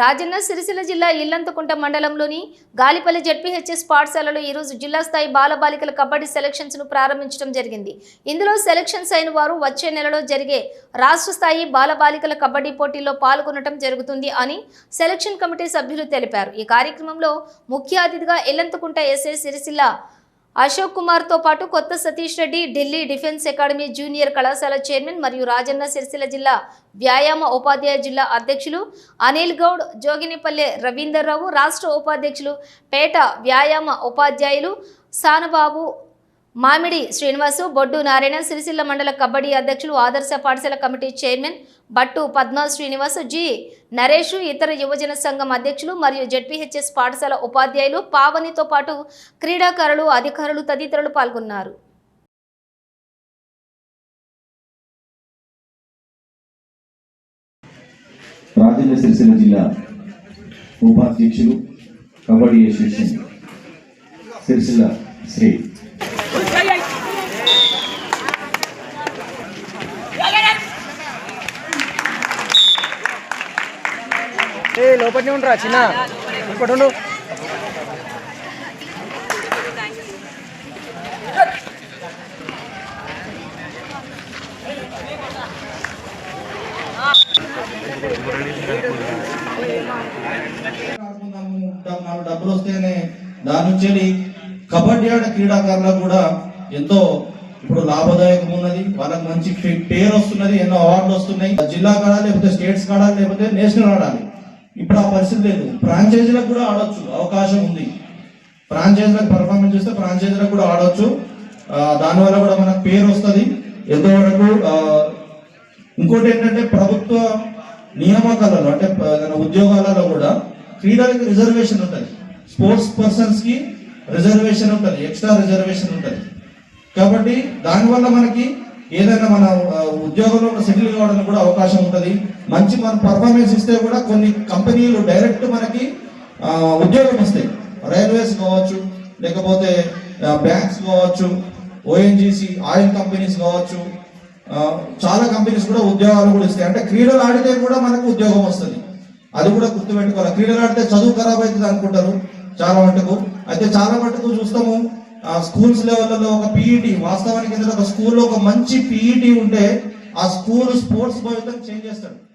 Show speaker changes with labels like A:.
A: రాజన్న సిరిసిల్ల జిల్లా ఇల్లంతకుంట మండలంలోని గాలిపల్లి జడ్పీహెచ్ఎస్ పాఠశాలలో ఈరోజు జిల్లా స్థాయి బాలబాలికల కబడ్డీ సెలక్షన్స్ను ప్రారంభించడం జరిగింది. ఇందులో సెలక్షన్స్ అయిన వారు వచ్చే నెలలో జరిగే రాష్ట్ర స్థాయి బాలబాలికల కబడ్డీ పోటీల్లో పాల్గొనడం జరుగుతుంది అని సెలక్షన్ కమిటీ సభ్యులు తెలిపారు. ఈ కార్యక్రమంలో ముఖ్య అతిథిగా ఇల్లంతకుంట ఎస్ఏ సిరిసిల్ల అశోక్ కుమార్తో పాటు కొత్త Satish Reddy Delhi defence academy junior కళాశాల చైర్మన్ మరియు రాజన్న సిరిసిల్ల జిల్లా వ్యాయామ ఉపాధ్యాయ జిల్లా అధ్యక్షులు అనిల్ గౌడ్ జోగినిపల్లె రవీందర్ రావు రాష్ట్ర ఉపాధ్యక్షులు పేట వ్యాయామ ఉపాధ్యాయులు సానబాబు మామిడి శ్రీనివాసు బొడ్డు నారాయణ సిరిసిల్ల మండల కబడ్డీ అధ్యక్షులు ఆదర్శ పాఠశాల committee chairman Battu Padma Srinivas G. Naresh ఇతర యువజన సంఘం అధ్యక్షులు మరియు జెడ్పీహెచ్ఎస్ పాఠశాల ఉపాధ్యాయులు పావనితో పాటు క్రీడాకారులు అధికారులు తదితరులు పాల్గొన్నారు.
B: రాజన్న సిరిసిల్ల జిల్లా ఉపాధ్యక్షులు కబడ్డీ అసోసియేషన్ సిరిసిల్ల శ్రీ
C: ఏ లోపలనే ఉండరా చిన్న. ఇంకోటి ఉండు.
D: డబ్బులు వస్తేనే దాని నుంచి కబడ్డీ ఆడే క్రీడాకారులకు కూడా ఎంతో ఇప్పుడు లాభదాయకం ఉన్నది వాళ్ళకి మంచి పేరు వస్తున్నది ఎన్నో అవార్డులు వస్తున్నాయి జిల్లా ఆడాలి లేకపోతే స్టేట్స్ ఆడాలి లేకపోతే నేషనల్ ఆడాలి ఇప్పుడు ఆ పరిస్థితి లేదు. ఫ్రాంచైజీలకు కూడా ఆడొచ్చు. అవకాశం ఉంది. ఫ్రాంచైజీలకు పర్ఫార్మెన్స్ చేస్తే ఫ్రాంచైజీలకు కూడా ఆడొచ్చు. దానివల్ల కూడా మనకు పేరు వస్తుంది. ఎంతవరకు ఇంకోటి ఏంటంటే ప్రభుత్వ నియామకాలలో అంటే ఉద్యోగాలలో కూడా క్రీడలకు రిజర్వేషన్ ఉంటుంది. స్పోర్ట్స్ పర్సన్స్కి రిజర్వేషన్ ఉంటుంది. ఎక్స్ట్రా రిజర్వేషన్ ఉంటుంది. కాబట్టి దానివల్ల మనకి ఏదైనా మన ఉద్యోగంలో సెటిల్ కావడానికి కూడా అవకాశం ఉంటుంది. మంచి మన పర్ఫార్మెన్స్ ఇస్తే కూడా కొన్ని కంపెనీలు డైరెక్ట్ మనకి ఉద్యోగం ఇస్తాయి రైల్వేస్ కావచ్చు లేకపోతే బ్యాంక్స్ కావచ్చు ఓఎన్జీసీ ఆయిల్ కంపెనీస్ కావచ్చు చాలా కంపెనీస్ కూడా ఉద్యోగాలు కూడా ఇస్తాయి. అంటే క్రీడలు ఆడితే కూడా మనకు ఉద్యోగం వస్తుంది. అది కూడా గుర్తుపెట్టుకోవాలి. క్రీడలు ఆడితే చదువు ఖరాబ్ అవుతుంది అనుకుంటారు చాలా మటుకు. అయితే చాలా మటుకు చూస్తాము స్కూల్స్ లెవెల్లో ఒక పీఈటీ వాస్తవానికి ఒక స్కూల్లో ఒక మంచి పీఈటీ ఉంటే ఆ స్కూల్ స్పోర్ట్స్ భవితం చేంజ్ చేస్తాడు.